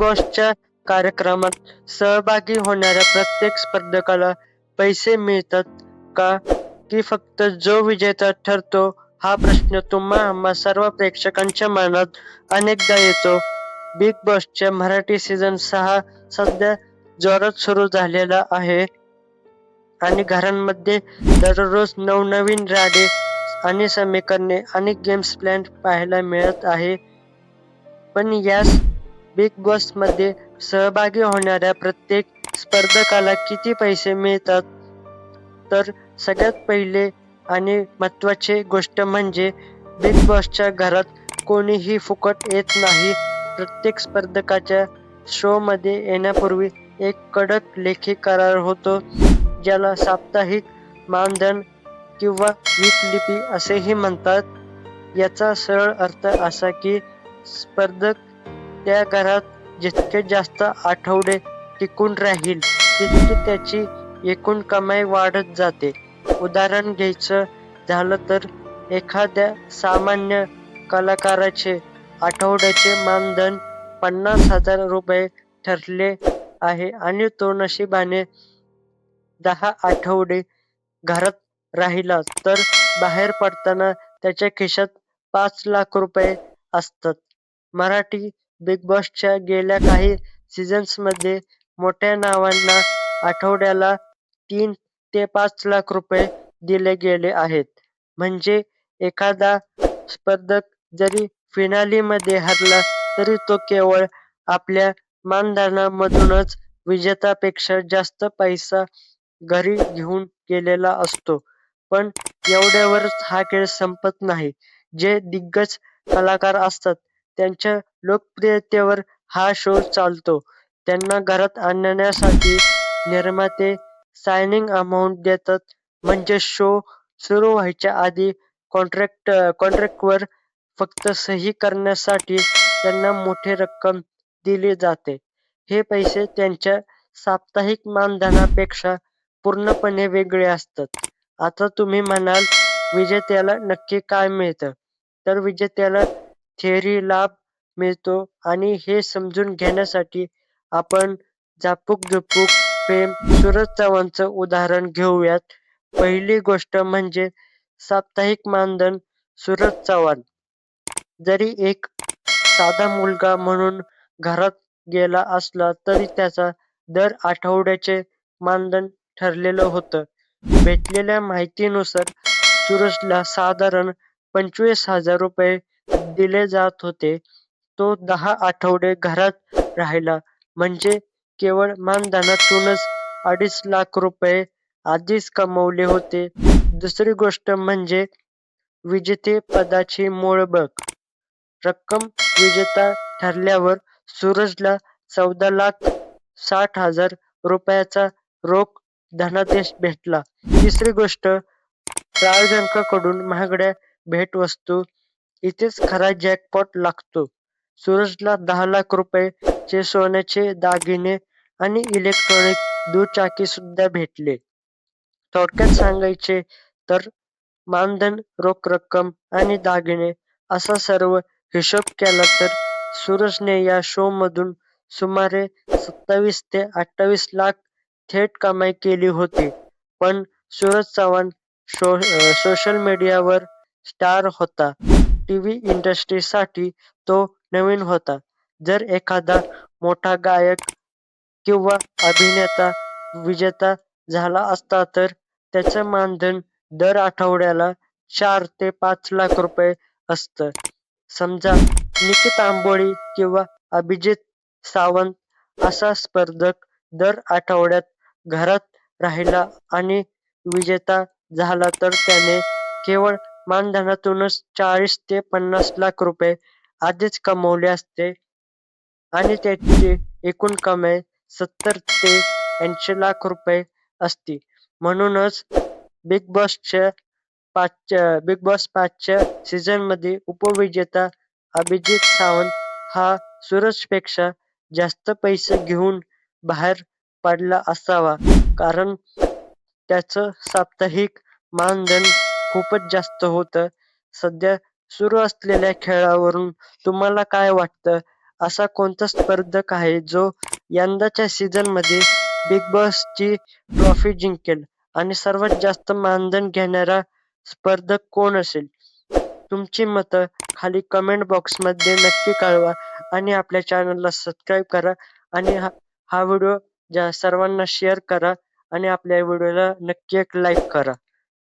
बॉसच्या कार्यक्रमात सहभागी होणाऱ्या प्रत्येक स्पर्धकाला पैसे मिळतात का? की फक्त जो विजेता ठरतो हा प्रश्न तुम्हा आम्हा सर्व प्रेक्षकांच्या मनात अनेकदा येतो. बिग बॉसच्या मराठी सीझन सहा सध्या जोरात सुरू झालेला आहे आणि घरांमध्ये दररोज नवनवीन राडे आणि समीकरणे आणि गेम्स प्लॅन पाहायला मिळत आहे. पण यास बिग बॉसमध्ये सहभागी होणाऱ्या प्रत्येक स्पर्धकाला किती पैसे मिळतात? तर सगळ्यात पहिले आणि महत्वाची गोष्ट म्हणजे बिग बॉसच्या घरात कोणीही फुकट येत नाही. प्रत्येक स्पर्धकाच्या शो मध्ये येण्यापूर्वी एक कडक लेखी करार होतो ज्याला साप्ताहिक मानधन किंवा वीकलिपी असेही म्हणतात. याचा सरळ अर्थ असा की स्पर्धक त्या घरात जितके जास्त आठवडे टिकून राहील तितकी त्याची एकूण कमाई वाढत जाते. उदाहरण घ्यायचं झालं तर एखाद्या सामान्य कलाकाराचे आठवड्याचे मानधन पन्नास हजार रुपये ठरले आहे आणि तो नशिबाने दहा आठवडे घरात राहिला तर बाहेर पडताना त्याच्या खिशात पाच लाख रुपये असतात. मराठी बिग बॉसच्या गेल्या काही सीझन्समध्ये मोठ्या नावांना आठवड्याला तीन ते पाच लाख रुपये दिले गेले आहेत. म्हणजे एखादा स्पर्धक जरी फिनालीमध्ये हरला तरी तो केवळ आपल्या मानधनामधूनच विजेतापेक्षा जास्त पैसा घरी घेऊन गेलेला असतो. पण एवढ्यावरच हा खेळ संपत नाही. जे दिग्गज कलाकार असतात त्यांच्या लोकप्रियतेवर हा शो चालतो. त्यांना घरात आणण्यासाठी निर्माते सायनिंग अमाऊंट देतात. म्हणजे शो सुरू व्हायच्या आधी कॉन्ट्रॅक्ट कॉन्ट्रॅक्टवर फक्त सही करण्यासाठी त्यांना मोठी रक्कम दिली जाते. हे पैसे त्यांच्या साप्ताहिक मानधनापेक्षा पूर्णपणे वेगळे असतात. आता तुम्ही म्हणाल विजेत्याला नक्की काय मिळतं? तर विजेत्याला थेरी लाभ मिळतो आणि हे समजून घेण्यासाठी आपण झापूक झुपूक प्रेम सूरज चव्हाणचं उदाहरण घेऊयात. पहिली गोष्ट म्हणजे साप्ताहिक मानधन सूरज चव्हाण. जरी एक साधा मुलगा म्हणून घरात गेला असला तरी त्याचा दर आठवड्याचे मानधन ठरलेलं होतं. भेटलेल्या माहितीनुसार सूरजला साधारण पंचवीस हजार रुपये दिले जात होते. तो दहा आठवडे घरात राहिला. म्हणजे केवळ मानधनातूनच अडीच लाख रुपये आधीच कमवले होते. दुसरी गोष्ट म्हणजे विजेते पदाची मोळबक रक्कम विजेता ठरल्यावर सूरजला चौदा लाख साठ हजार रुपयाचा रोख धनादेश भेटला. तिसरी गोष्ट प्रायोजकांकडून महागड्या भेटवस्तू इथेच खरा जॅकपॉट लागतो. सूरजला दहा लाख रुपये चे सोन्याचे दागिने आणि इलेक्ट्रॉनिक दुचाकी सुद्धा भेटले. थोडक्यात सांगायचे तर मानधन रोख रक्कम आणि दागिने असा सर्व हिशोब केला तर सूरजने या शो मधून सुमारे सत्तावीस ते अठ्ठावीस लाख थेट कमाई केली होती. पण सूरज चव्हाण शो सोशल मीडियावर स्टार होता. टीव्ही इंडस्ट्रीसाठी तो नवीन होता. जर एखादा मोठा गायक किंवा अभिनेता विजेता झाला असता तर त्याचं मानधन दर आठवड्याला चार ते पाच लाख रुपये असतं. समजा निकित आंबोळी किंवा अभिजित सावंत असा स्पर्धक दर आठवड्यात घरात राहिला आणि विजेता झाला तर त्याने केवळ मानधनातूनच चाळीस ते पन्नास लाख रुपये आधीच कमवले असते. आणि त्याची एकूण कमाई सत्तर ते ऐंशी लाख रुपये असती. म्हणूनच बिग बॉसच्या पाचच्या बिग बॉस पाचच्या सीझनमध्ये उपविजेता अभिजित सावंत हा सूरजपेक्षा जास्त पैसे घेऊन बाहेर पडला असावा. कारण त्याचं साप्ताहिक मानधन खूपच जास्त होतं. सध्या सुरू असलेल्या खेळावरून तुम्हाला काय वाटतं? असा कोणता स्पर्धक आहे जो यंदाच्या सीझनमध्ये बिग बॉसची ट्रॉफी जिंकेल? आणि सर्वात जास्त मानधन घेणारा स्पर्धक कोण असेल? तुमची मतं खाली कमेंट बॉक्समध्ये नक्की कळवा आणि आपल्या चॅनलला सबस्क्राईब करा आणि हा हा व्हिडिओ ज्या सर्वांना शेअर करा आणि आपल्या व्हिडिओला नक्की एक लाईक करा.